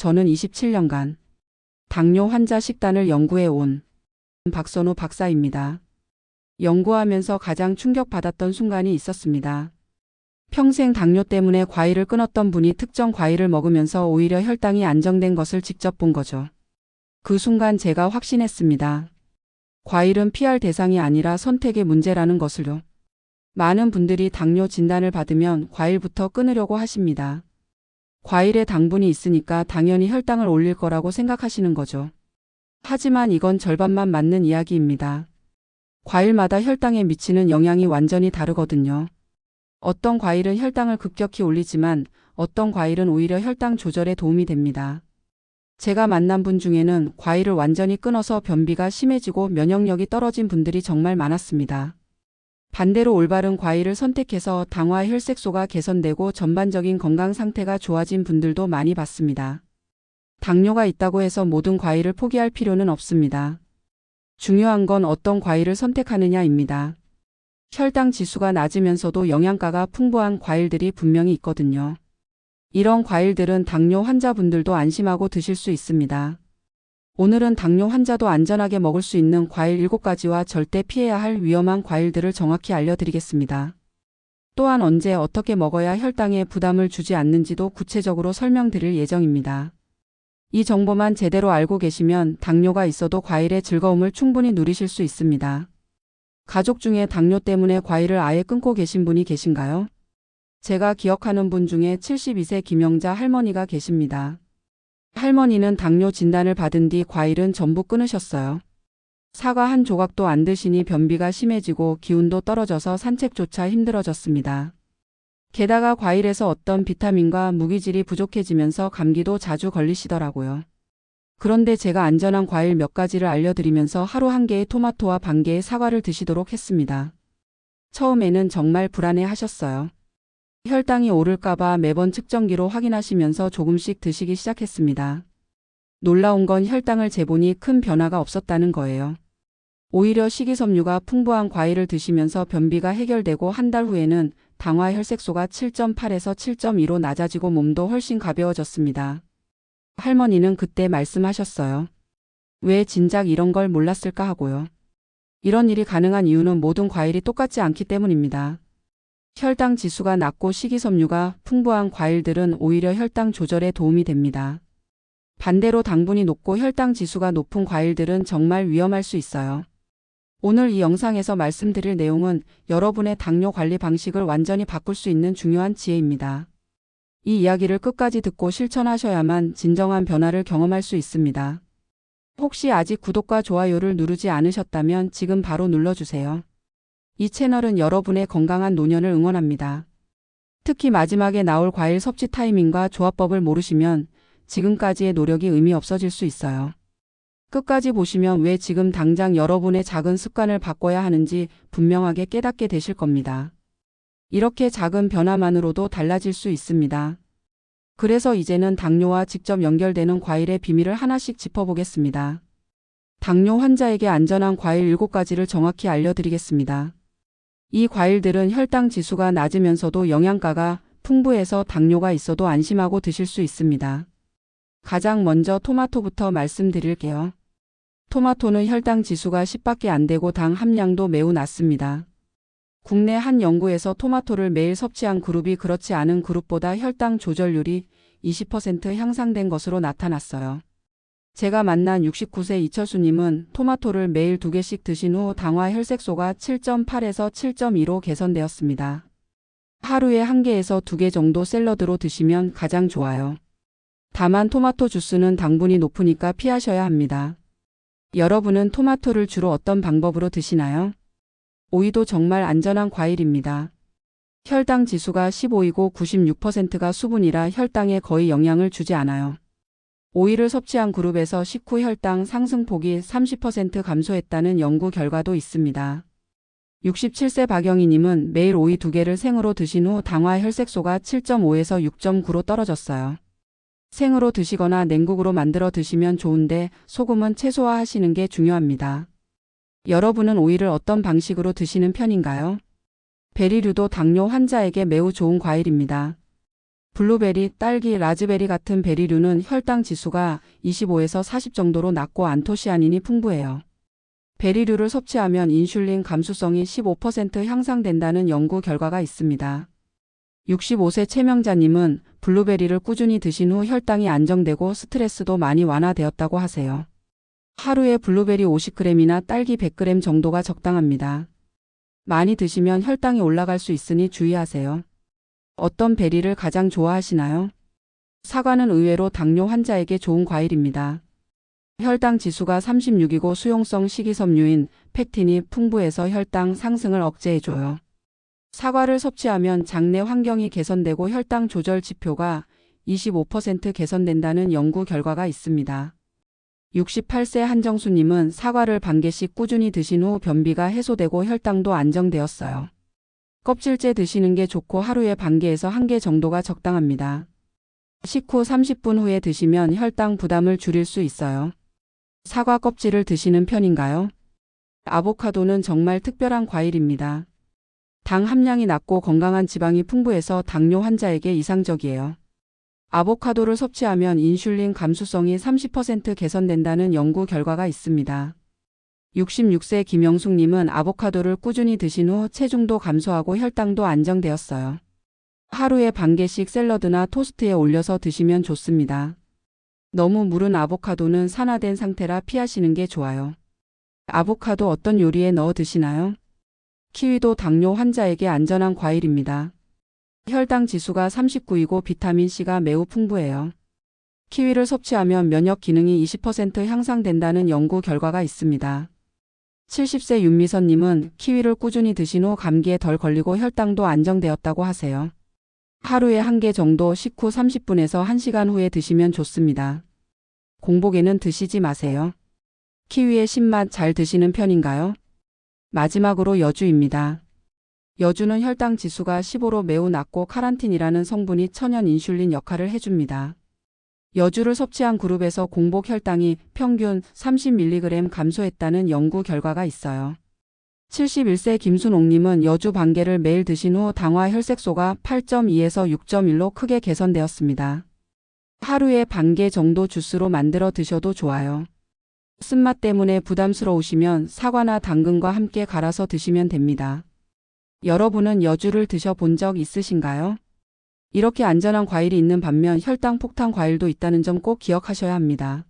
저는 27년간 당뇨 환자 식단을 연구해 온 박선우 박사입니다. 연구하면서 가장 충격받았던 순간이 있었습니다. 평생 당뇨 때문에 과일을 끊었던 분이 특정 과일을 먹으면서 오히려 혈당이 안정된 것을 직접 본 거죠. 그 순간 제가 확신했습니다. 과일은 피할 대상이 아니라 선택의 문제라는 것을요. 많은 분들이 당뇨 진단을 받으면 과일부터 끊으려고 하십니다. 과일에 당분이 있으니까 당연히 혈당을 올릴 거라고 생각하시는 거죠. 하지만 이건 절반만 맞는 이야기입니다. 과일마다 혈당에 미치는 영향이 완전히 다르거든요. 어떤 과일은 혈당을 급격히 올리지만 어떤 과일은 오히려 혈당 조절에 도움이 됩니다. 제가 만난 분 중에는 과일을 완전히 끊어서 변비가 심해지고 면역력이 떨어진 분들이 정말 많았습니다. 반대로 올바른 과일을 선택해서 당화 혈색소가 개선되고 전반적인 건강 상태가 좋아진 분들도 많이 봤습니다. 당뇨가 있다고 해서 모든 과일을 포기할 필요는 없습니다. 중요한 건 어떤 과일을 선택하느냐입니다. 혈당 지수가 낮으면서도 영양가가 풍부한 과일들이 분명히 있거든요. 이런 과일들은 당뇨 환자분들도 안심하고 드실 수 있습니다. 오늘은 당뇨 환자도 안전하게 먹을 수 있는 과일 7가지와 절대 피해야 할 위험한 과일들을 정확히 알려드리겠습니다. 또한 언제 어떻게 먹어야 혈당에 부담을 주지 않는지도 구체적으로 설명드릴 예정입니다. 이 정보만 제대로 알고 계시면 당뇨가 있어도 과일의 즐거움을 충분히 누리실 수 있습니다. 가족 중에 당뇨 때문에 과일을 아예 끊고 계신 분이 계신가요? 제가 기억하는 분 중에 72세 김영자 할머니가 계십니다. 할머니는 당뇨 진단을 받은 뒤 과일은 전부 끊으셨어요. 사과 한 조각도 안 드시니 변비가 심해지고 기운도 떨어져서 산책조차 힘들어졌습니다. 게다가 과일에서 어떤 비타민과 무기질이 부족해지면서 감기도 자주 걸리시더라고요. 그런데 제가 안전한 과일 몇 가지를 알려드리면서 하루 한 개의 토마토와 반 개의 사과를 드시도록 했습니다. 처음에는 정말 불안해 하셨어요. 혈당이 오를까봐 매번 측정기로 확인하시면서 조금씩 드시기 시작했습니다. 놀라운 건 혈당을 재보니 큰 변화가 없었다는 거예요. 오히려 식이섬유가 풍부한 과일을 드시면서 변비가 해결되고 한 달 후에는 당화 혈색소가 7.8에서 7.2로 낮아지고 몸도 훨씬 가벼워졌습니다. 할머니는 그때 말씀하셨어요. 왜 진작 이런 걸 몰랐을까 하고요. 이런 일이 가능한 이유는 모든 과일이 똑같지 않기 때문입니다. 혈당 지수가 낮고 식이섬유가 풍부한 과일들은 오히려 혈당 조절에 도움이 됩니다. 반대로 당분이 높고 혈당 지수가 높은 과일들은 정말 위험할 수 있어요. 오늘 이 영상에서 말씀드릴 내용은 여러분의 당뇨 관리 방식을 완전히 바꿀 수 있는 중요한 지혜입니다. 이 이야기를 끝까지 듣고 실천하셔야만 진정한 변화를 경험할 수 있습니다. 혹시 아직 구독과 좋아요를 누르지 않으셨다면 지금 바로 눌러주세요. 이 채널은 여러분의 건강한 노년을 응원합니다. 특히 마지막에 나올 과일 섭취 타이밍과 조합법을 모르시면 지금까지의 노력이 의미 없어질 수 있어요. 끝까지 보시면 왜 지금 당장 여러분의 작은 습관을 바꿔야 하는지 분명하게 깨닫게 되실 겁니다. 이렇게 작은 변화만으로도 달라질 수 있습니다. 그래서 이제는 당뇨와 직접 연결되는 과일의 비밀을 하나씩 짚어보겠습니다. 당뇨 환자에게 안전한 과일 7가지를 정확히 알려드리겠습니다. 이 과일들은 혈당 지수가 낮으면서도 영양가가 풍부해서 당뇨가 있어도 안심하고 드실 수 있습니다. 가장 먼저 토마토부터 말씀드릴게요. 토마토는 혈당 지수가 10밖에 안 되고 당 함량도 매우 낮습니다. 국내 한 연구에서 토마토를 매일 섭취한 그룹이 그렇지 않은 그룹보다 혈당 조절률이 20% 향상된 것으로 나타났어요. 제가 만난 69세 이철수님은 토마토를 매일 두 개씩 드신 후 당화 혈색소가 7.8에서 7.2로 개선되었습니다. 하루에 한 개에서 두개 정도 샐러드로 드시면 가장 좋아요. 다만 토마토 주스는 당분이 높으니까 피하셔야 합니다. 여러분은 토마토를 주로 어떤 방법으로 드시나요? 오이도 정말 안전한 과일입니다. 혈당 지수가 15이고 96%가 수분이라 혈당에 거의 영향을 주지 않아요. 오이를 섭취한 그룹에서 식후 혈당 상승폭이 30% 감소했다는 연구 결과도 있습니다. 67세 박영희님은 매일 오이 두 개를 생으로 드신 후 당화 혈색소가 7.5에서 6.9로 떨어졌어요. 생으로 드시거나 냉국으로 만들어 드시면 좋은데 소금은 최소화 하시는 게 중요합니다. 여러분은 오이를 어떤 방식으로 드시는 편인가요? 베리류도 당뇨 환자에게 매우 좋은 과일입니다. 블루베리, 딸기, 라즈베리 같은 베리류는 혈당 지수가 25에서 40 정도로 낮고 안토시아닌이 풍부해요. 베리류를 섭취하면 인슐린 감수성이 15% 향상된다는 연구 결과가 있습니다. 65세 최명자님은 블루베리를 꾸준히 드신 후 혈당이 안정되고 스트레스도 많이 완화되었다고 하세요. 하루에 블루베리 50g이나 딸기 100g 정도가 적당합니다. 많이 드시면 혈당이 올라갈 수 있으니 주의하세요. 어떤 베리를 가장 좋아하시나요? 사과는 의외로 당뇨 환자에게 좋은 과일입니다. 혈당 지수가 36이고 수용성 식이섬유인 팩틴이 풍부해서 혈당 상승을 억제해줘요. 사과를 섭취하면 장내 환경이 개선되고 혈당 조절 지표가 25% 개선된다는 연구 결과가 있습니다. 68세 한정수님은 사과를 반 개씩 꾸준히 드신 후 변비가 해소되고 혈당도 안정되었어요. 껍질째 드시는 게 좋고 하루에 반 개에서 한 개 정도가 적당합니다. 식후 30분 후에 드시면 혈당 부담을 줄일 수 있어요. 사과 껍질을 드시는 편인가요? 아보카도는 정말 특별한 과일입니다. 당 함량이 낮고 건강한 지방이 풍부해서 당뇨 환자에게 이상적이에요. 아보카도를 섭취하면 인슐린 감수성이 30% 개선된다는 연구 결과가 있습니다. 66세 김영숙님은 아보카도를 꾸준히 드신 후 체중도 감소하고 혈당도 안정되었어요. 하루에 반 개씩 샐러드나 토스트에 올려서 드시면 좋습니다. 너무 무른 아보카도는 산화된 상태라 피하시는 게 좋아요. 아보카도 어떤 요리에 넣어 드시나요? 키위도 당뇨 환자에게 안전한 과일입니다. 혈당 지수가 39이고 비타민C가 매우 풍부해요. 키위를 섭취하면 면역 기능이 20% 향상된다는 연구 결과가 있습니다. 70세 윤미선님은 키위를 꾸준히 드신 후 감기에 덜 걸리고 혈당도 안정되었다고 하세요. 하루에 한 개 정도 식후 30분에서 1시간 후에 드시면 좋습니다. 공복에는 드시지 마세요. 키위의 신맛 잘 드시는 편인가요? 마지막으로 여주입니다. 여주는 혈당 지수가 15로 매우 낮고 카란틴이라는 성분이 천연 인슐린 역할을 해줍니다. 여주를 섭취한 그룹에서 공복 혈당이 평균 30mg 감소했다는 연구 결과가 있어요. 71세 김순옥님은 여주 반개를 매일 드신 후 당화 혈색소가 8.2에서 6.1로 크게 개선되었습니다. 하루에 반개 정도 주스로 만들어 드셔도 좋아요. 쓴맛 때문에 부담스러우시면 사과나 당근과 함께 갈아서 드시면 됩니다. 여러분은 여주를 드셔본 적 있으신가요? 이렇게 안전한 과일이 있는 반면 혈당 폭탄 과일도 있다는 점 꼭 기억하셔야 합니다.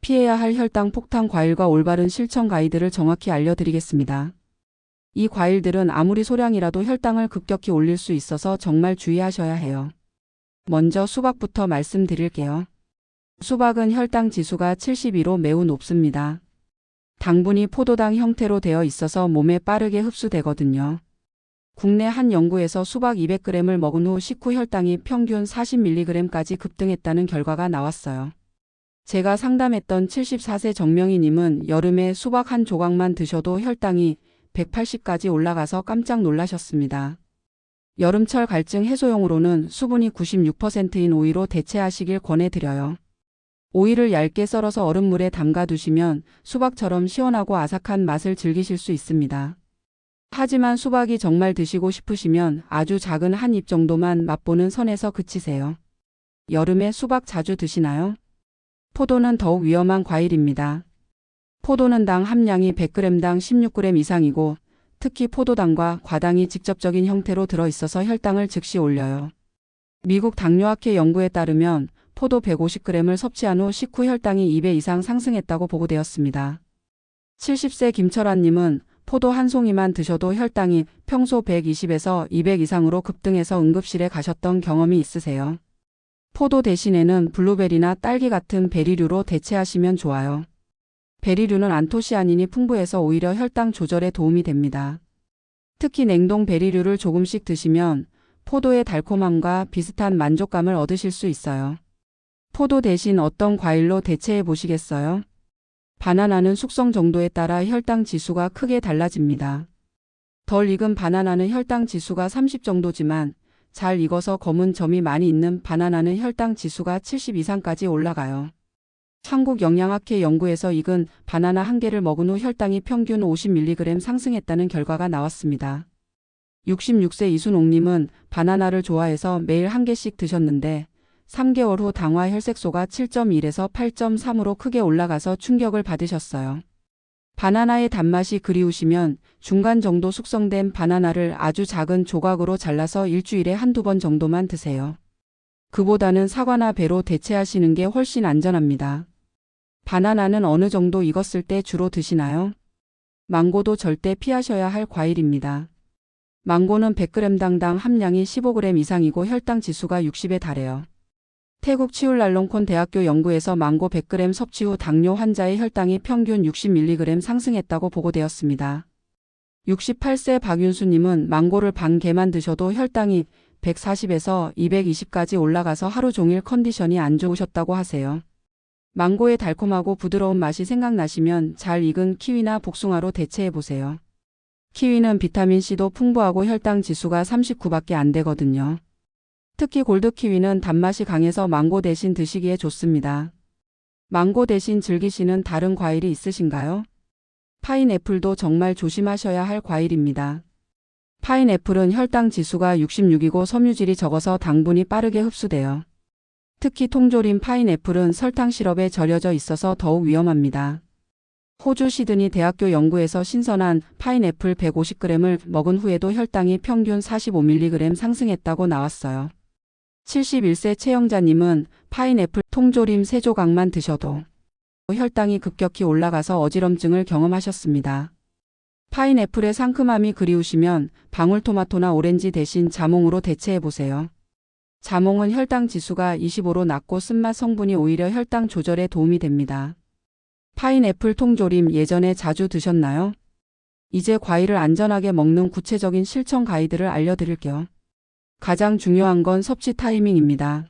피해야 할 혈당 폭탄 과일과 올바른 실천 가이드를 정확히 알려드리겠습니다. 이 과일들은 아무리 소량이라도 혈당을 급격히 올릴 수 있어서 정말 주의하셔야 해요. 먼저 수박부터 말씀드릴게요. 수박은 혈당 지수가 72로 매우 높습니다. 당분이 포도당 형태로 되어 있어서 몸에 빠르게 흡수되거든요. 국내 한 연구에서 수박 200g을 먹은 후 식후 혈당이 평균 40mg까지 급등했다는 결과가 나왔어요. 제가 상담했던 74세 정명희님은 여름에 수박 한 조각만 드셔도 혈당이 180까지 올라가서 깜짝 놀라셨습니다. 여름철 갈증 해소용으로는 수분이 96%인 오이로 대체하시길 권해드려요. 오이를 얇게 썰어서 얼음물에 담가 두시면 수박처럼 시원하고 아삭한 맛을 즐기실 수 있습니다. 하지만 수박이 정말 드시고 싶으시면 아주 작은 한 입 정도만 맛보는 선에서 그치세요. 여름에 수박 자주 드시나요? 포도는 더욱 위험한 과일입니다. 포도는 당 함량이 100g당 16g 이상이고 특히 포도당과 과당이 직접적인 형태로 들어있어서 혈당을 즉시 올려요. 미국 당뇨학회 연구에 따르면 포도 150g을 섭취한 후 식후 혈당이 2배 이상 상승했다고 보고되었습니다. 70세 김철환님은 포도 한 송이만 드셔도 혈당이 평소 120에서 200 이상으로 급등해서 응급실에 가셨던 경험이 있으세요. 포도 대신에는 블루베리나 딸기 같은 베리류로 대체하시면 좋아요. 베리류는 안토시아닌이 풍부해서 오히려 혈당 조절에 도움이 됩니다. 특히 냉동 베리류를 조금씩 드시면 포도의 달콤함과 비슷한 만족감을 얻으실 수 있어요. 포도 대신 어떤 과일로 대체해 보시겠어요? 바나나는 숙성 정도에 따라 혈당 지수가 크게 달라집니다. 덜 익은 바나나는 혈당 지수가 30 정도지만 잘 익어서 검은 점이 많이 있는 바나나는 혈당 지수가 70 이상까지 올라가요. 한국 영양학회 연구에서 익은 바나나 한 개를 먹은 후 혈당이 평균 50mg 상승했다는 결과가 나왔습니다. 66세 이순옥님은 바나나를 좋아해서 매일 한 개씩 드셨는데 3개월 후 당화 혈색소가 7.1에서 8.3으로 크게 올라가서 충격을 받으셨어요. 바나나의 단맛이 그리우시면 중간 정도 숙성된 바나나를 아주 작은 조각으로 잘라서 일주일에 한두 번 정도만 드세요. 그보다는 사과나 배로 대체하시는 게 훨씬 안전합니다. 바나나는 어느 정도 익었을 때 주로 드시나요? 망고도 절대 피하셔야 할 과일입니다. 망고는 100g당당 함량이 15g 이상이고 혈당 지수가 60에 달해요. 태국 치울랄롱콘 대학교 연구에서 망고 100g 섭취 후 당뇨 환자의 혈당이 평균 60mg 상승했다고 보고되었습니다. 68세 박윤수님은 망고를 반 개만 드셔도 혈당이 140에서 220까지 올라가서 하루 종일 컨디션이 안 좋으셨다고 하세요. 망고의 달콤하고 부드러운 맛이 생각나시면 잘 익은 키위나 복숭아로 대체해 보세요. 키위는 비타민C도 풍부하고 혈당 지수가 39밖에 안 되거든요. 특히 골드 키위는 단맛이 강해서 망고 대신 드시기에 좋습니다. 망고 대신 즐기시는 다른 과일이 있으신가요? 파인애플도 정말 조심하셔야 할 과일입니다. 파인애플은 혈당 지수가 66이고 섬유질이 적어서 당분이 빠르게 흡수돼요. 특히 통조림 파인애플은 설탕 시럽에 절여져 있어서 더욱 위험합니다. 호주 시드니 대학교 연구에서 신선한 파인애플 150g을 먹은 후에도 혈당이 평균 45mg 상승했다고 나왔어요. 71세 최영자님은 파인애플 통조림 3조각만 드셔도 혈당이 급격히 올라가서 어지럼증을 경험하셨습니다. 파인애플의 상큼함이 그리우시면 방울토마토나 오렌지 대신 자몽으로 대체해 보세요. 자몽은 혈당 지수가 25로 낮고 쓴맛 성분이 오히려 혈당 조절에 도움이 됩니다. 파인애플 통조림 예전에 자주 드셨나요? 이제 과일을 안전하게 먹는 구체적인 실천 가이드를 알려드릴게요. 가장 중요한 건 섭취 타이밍입니다.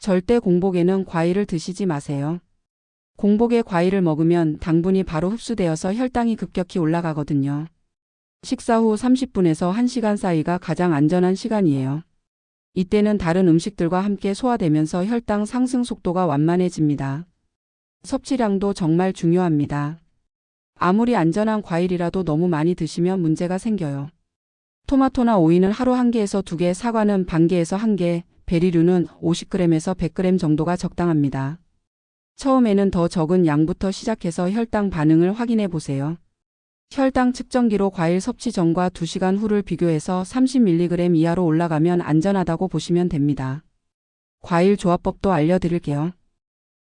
절대 공복에는 과일을 드시지 마세요. 공복에 과일을 먹으면 당분이 바로 흡수되어서 혈당이 급격히 올라가거든요. 식사 후 30분에서 1시간 사이가 가장 안전한 시간이에요. 이때는 다른 음식들과 함께 소화되면서 혈당 상승 속도가 완만해집니다. 섭취량도 정말 중요합니다. 아무리 안전한 과일이라도 너무 많이 드시면 문제가 생겨요. 토마토나 오이는 하루 한 개에서 두 개, 사과는 반 개에서 한 개, 베리류는 50g에서 100g 정도가 적당합니다. 처음에는 더 적은 양부터 시작해서 혈당 반응을 확인해 보세요. 혈당 측정기로 과일 섭취 전과 2시간 후를 비교해서 30mg 이하로 올라가면 안전하다고 보시면 됩니다. 과일 조합법도 알려드릴게요.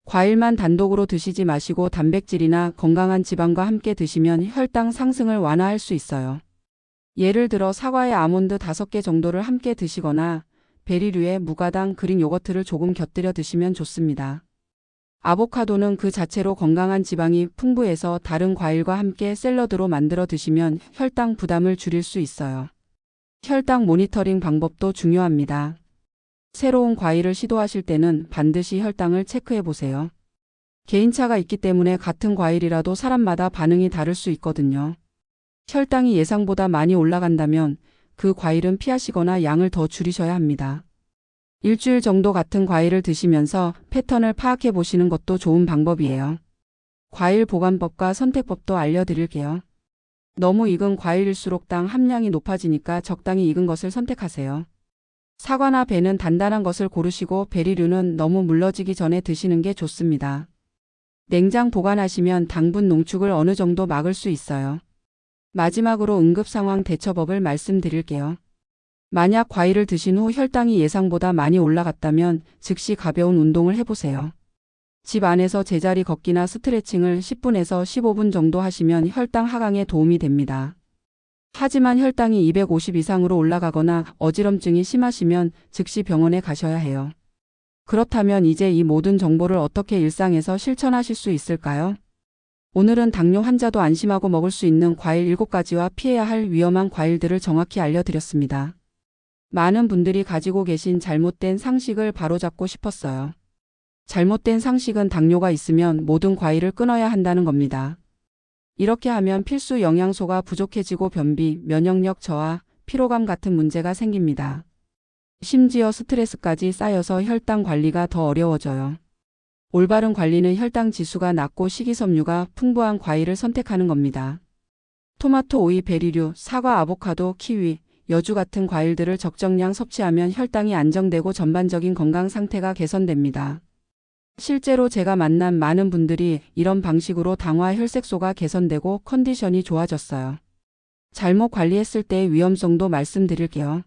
과일만 단독으로 드시지 마시고 단백질이나 건강한 지방과 함께 드시면 혈당 상승을 완화할 수 있어요. 예를 들어 사과에 아몬드 5개 정도를 함께 드시거나 베리류에 무가당 그린 요거트를 조금 곁들여 드시면 좋습니다. 아보카도는 그 자체로 건강한 지방이 풍부해서 다른 과일과 함께 샐러드로 만들어 드시면 혈당 부담을 줄일 수 있어요. 혈당 모니터링 방법도 중요합니다. 새로운 과일을 시도하실 때는 반드시 혈당을 체크해 보세요. 개인차가 있기 때문에 같은 과일이라도 사람마다 반응이 다를 수 있거든요. 혈당이 예상보다 많이 올라간다면 그 과일은 피하시거나 양을 더 줄이셔야 합니다. 일주일 정도 같은 과일을 드시면서 패턴을 파악해 보시는 것도 좋은 방법이에요. 과일 보관법과 선택법도 알려드릴게요. 너무 익은 과일일수록 당 함량이 높아지니까 적당히 익은 것을 선택하세요. 사과나 배는 단단한 것을 고르시고 베리류는 너무 물러지기 전에 드시는 게 좋습니다. 냉장 보관하시면 당분 농축을 어느 정도 막을 수 있어요. 마지막으로 응급 상황 대처법을 말씀드릴게요. 만약 과일을 드신 후 혈당이 예상보다 많이 올라갔다면 즉시 가벼운 운동을 해보세요. 집 안에서 제자리 걷기나 스트레칭을 10분에서 15분 정도 하시면 혈당 하강에 도움이 됩니다. 하지만 혈당이 250 이상으로 올라가거나 어지럼증이 심하시면 즉시 병원에 가셔야 해요. 그렇다면 이제 이 모든 정보를 어떻게 일상에서 실천하실 수 있을까요? 오늘은 당뇨 환자도 안심하고 먹을 수 있는 과일 7가지와 피해야 할 위험한 과일들을 정확히 알려드렸습니다. 많은 분들이 가지고 계신 잘못된 상식을 바로잡고 싶었어요. 잘못된 상식은 당뇨가 있으면 모든 과일을 끊어야 한다는 겁니다. 이렇게 하면 필수 영양소가 부족해지고 변비, 면역력 저하, 피로감 같은 문제가 생깁니다. 심지어 스트레스까지 쌓여서 혈당 관리가 더 어려워져요. 올바른 관리는 혈당 지수가 낮고 식이섬유가 풍부한 과일을 선택하는 겁니다. 토마토, 오이, 베리류, 사과, 아보카도, 키위, 여주 같은 과일들을 적정량 섭취하면 혈당이 안정되고 전반적인 건강 상태가 개선됩니다. 실제로 제가 만난 많은 분들이 이런 방식으로 당화 혈색소가 개선되고 컨디션이 좋아졌어요. 잘못 관리했을 때의 위험성도 말씀드릴게요.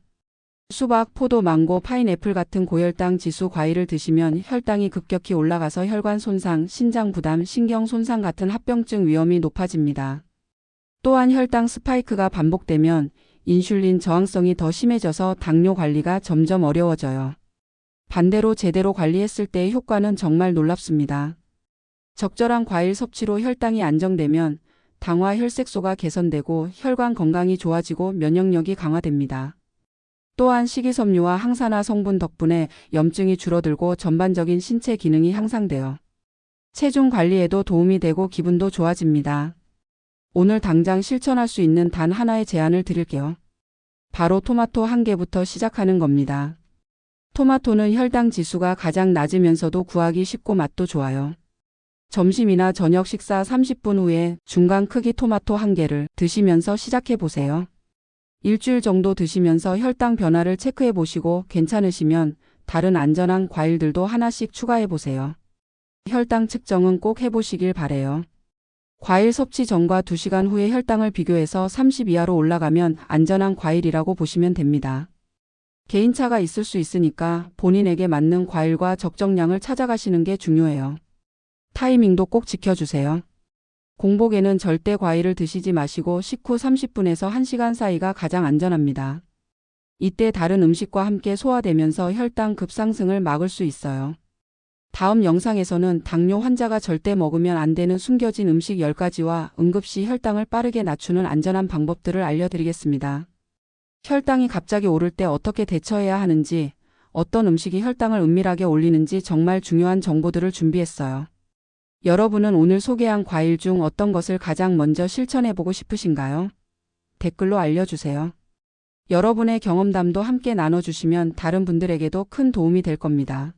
수박, 포도, 망고, 파인애플 같은 고혈당 지수 과일을 드시면 혈당이 급격히 올라가서 혈관 손상, 신장 부담, 신경 손상 같은 합병증 위험이 높아집니다. 또한 혈당 스파이크가 반복되면 인슐린 저항성이 더 심해져서 당뇨 관리가 점점 어려워져요. 반대로 제대로 관리했을 때의 효과는 정말 놀랍습니다. 적절한 과일 섭취로 혈당이 안정되면 당화 혈색소가 개선되고 혈관 건강이 좋아지고 면역력이 강화됩니다. 또한 식이섬유와 항산화 성분 덕분에 염증이 줄어들고 전반적인 신체 기능이 향상되어 체중 관리에도 도움이 되고 기분도 좋아집니다. 오늘 당장 실천할 수 있는 단 하나의 제안을 드릴게요. 바로 토마토 한 개부터 시작하는 겁니다. 토마토는 혈당 지수가 가장 낮으면서도 구하기 쉽고 맛도 좋아요. 점심이나 저녁 식사 30분 후에 중간 크기 토마토 한 개를 드시면서 시작해 보세요. 일주일 정도 드시면서 혈당 변화를 체크해 보시고 괜찮으시면 다른 안전한 과일들도 하나씩 추가해 보세요. 혈당 측정은 꼭 해보시길 바래요. 과일 섭취 전과 2시간 후에 혈당을 비교해서 30 이하로 올라가면 안전한 과일이라고 보시면 됩니다. 개인차가 있을 수 있으니까 본인에게 맞는 과일과 적정량을 찾아가시는 게 중요해요. 타이밍도 꼭 지켜주세요. 공복에는 절대 과일을 드시지 마시고 식후 30분에서 1시간 사이가 가장 안전합니다. 이때 다른 음식과 함께 소화되면서 혈당 급상승을 막을 수 있어요. 다음 영상에서는 당뇨 환자가 절대 먹으면 안 되는 숨겨진 음식 10가지와 응급시 혈당을 빠르게 낮추는 안전한 방법들을 알려드리겠습니다. 혈당이 갑자기 오를 때 어떻게 대처해야 하는지, 어떤 음식이 혈당을 은밀하게 올리는지 정말 중요한 정보들을 준비했어요. 여러분은 오늘 소개한 과일 중 어떤 것을 가장 먼저 실천해보고 싶으신가요? 댓글로 알려주세요. 여러분의 경험담도 함께 나눠주시면 다른 분들에게도 큰 도움이 될 겁니다.